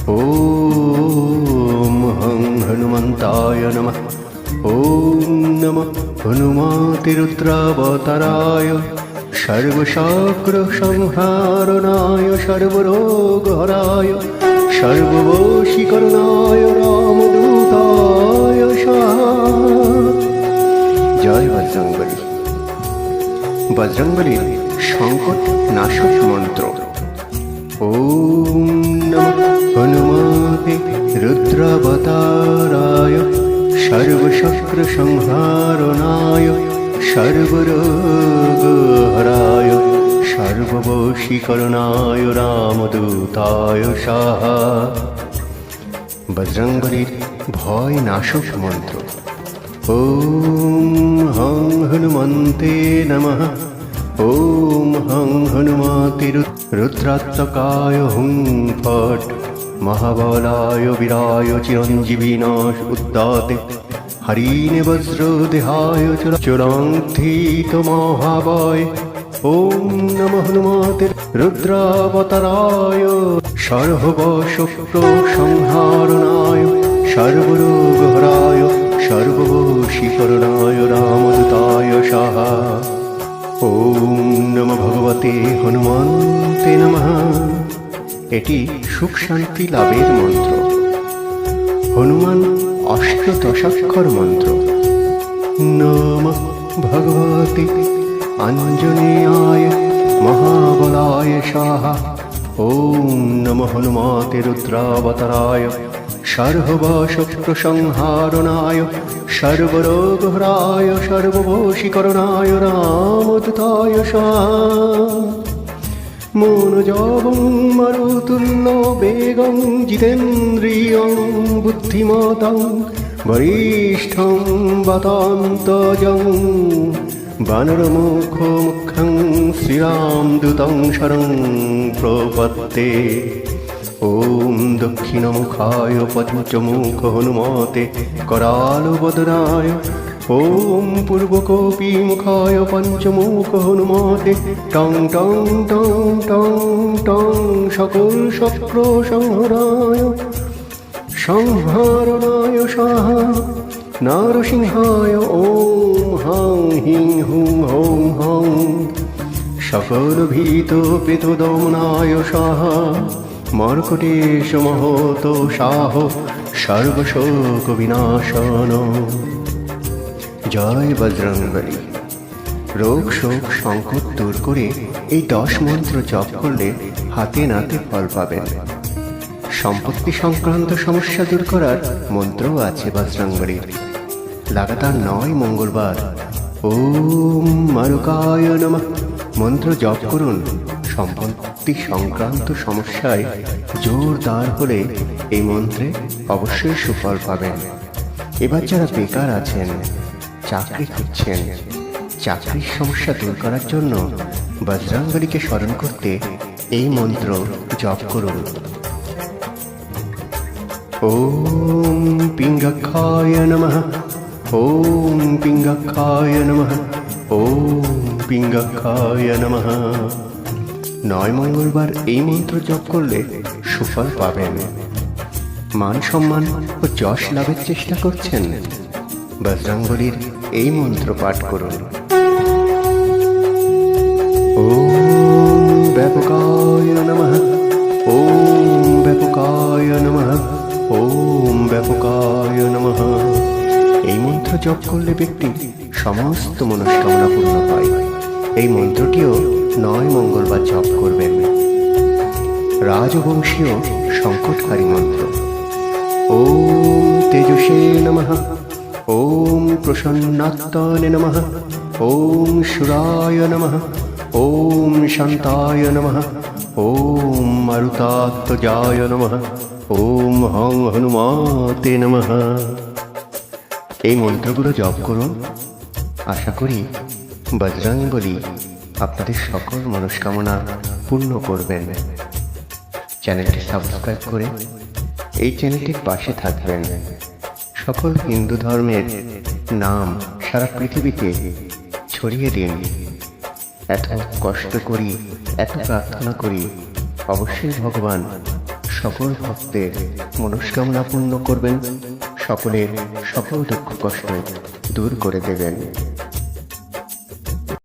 ॐ हं हनुमन्ताय नमः ॐ नमः हनुमातिरुद्रावतराय सर्वशाक्रसंहारणाय सर्वरोगहराय सर्ववशीकरणाय रामदूताय स्वाहा জয় বজরঙ্গলী বজরঙ্গলীর সংকট নাশক মন্ত্র ওম নম হনুমতে রুদ্রাবতারায় সর্বশক্র সংহারণায় সর্বরোগহরায় সর্ববশীকরণায় রামদূতায় সাহা বজরঙ্গলীর ভয় নাশক মন্ত্র ॐ हं हनुमन्ते नमः ॐ हं हनुमतिरुद्रात्मकाय हुं फट् महाबलाय वीराय चिरञ्जीविनाश उद्दाते हरीने वज्रदेहाय चुराङ्थित महाभय ॐ नमः हनुमते रुद्रावतराय सर्वशुक्र संहारणाय सर्वरोगहराय সর্বশীকরণায় রামদূতায় সাহা ওম নম ভগবতে হনুমন্তে নমঃ এটি সুখ শান্তি লাভের মন্ত্র। হনুমান অষ্টদশাক্ষর মন্ত্র। নম ভগবতে আঞ্জনেয়ায় মহাবলায় সাহা। ওম নম হনুমতে রুদ্রাবতারায় সর্বশক্রসংহারণায় সর্বরোগহরায় সর্ববশীকরণায় রামদূতায় মনোজবং মরুতুল্য বেগং জিতেন্দ্রিয়ং বুদ্ধিমতং বরিষ্ঠং বতান্তজং বানরমুখ মুখং শ্রীরামদূতং শরং প্রপত্তে ॐ दक्षिणमुखाय पञ्चमुख हनुमते करालवदनाय ॐ पूर्वकोपीमुखाय पञ्चमुख हनुमते टं टं टं टं टं सकल संहराय संहारणाय स्वाहा नारसिंहाय ॐ हां हिं हुं हौं हौं सकलभीतपितुदमनाय स्वाहा মর্কটেশ মহত সাহ সর্বশোক বিনাশন জয় বজরঙ্গলী রোগ শোক সংকট দূর করে এই দশ মন্ত্র জপ করলে হাতে নাতে ফল পাবেন। সম্পত্তি সংক্রান্ত সমস্যা দূর করার মন্ত্রও আছে বজরঙ্গলীর লাগাতার নয় মঙ্গলবার। ওম মারুকায় নমঃ। মন্ত্র জপ করুন। সম্পত্তি সংক্রান্ত সমস্যায় জোরদার হলে এই মন্ত্রে অবশ্যই সুফল পাবেন। এবার যারা বেকার আছেন চাকরি খুঁজছেন। চাকরির সমস্যা দূর করার জন্য বজরাঙ্গলিকে স্মরণ করতে এই মন্ত্র জপ করুন। ওম পিঙ্গক্ষায় নমঃ, ওম পিঙ্গক্ষায় নমঃ, ওম পিঙ্গক্ষায় নমঃ। নয় মঙ্গলবার এই মন্ত্র জপ করলে সুফল পাবেন। মান সম্মান ও যশ লাভের চেষ্টা করছেন বজরাঙ্গলির এই মন্ত্র পাঠ করুন। ওম ব্যাপকায় নমঃ। ওম ব্যাপকায় নমঃ। ওম ব্যাপকায় নমঃ। এই মন্ত্র জপ করলে ব্যক্তি সমস্ত মনস্কামনা পূর্ণ হয় এই মন্ত্রটিও নয় মঙ্গলবার জপ করবেন। রাজবংশীয় সংকটকারী মন্ত্র। ওম তেজসে নমঃ। ওম প্রসন্নাত্মনে নমঃ ওম সুরায় নমঃ ওম শান্তায় নমঃ ওম মারুতাত্মজায় নমঃ ওম হং হনুমাতে নমঃ এই মন্ত্রগুলো জপ করুন আশা করি বজরঙ্গলী আপনাদের সকল মনস্কামনা পূর্ণ করবেন চ্যানেলটি সাবস্ক্রাইব করে এই চ্যানেলটির পাশে থাকবেন সকল হিন্দু ধর্মের নাম সারা পৃথিবীতে ছড়িয়ে দিন। এত কষ্ট করি, এত প্রার্থনা করি, অবশ্যই ভগবান সকল ভক্তের মনস্কামনা পূর্ণ করবেন, সকলের সকল দুঃখ কষ্ট দূর করে দেবেন।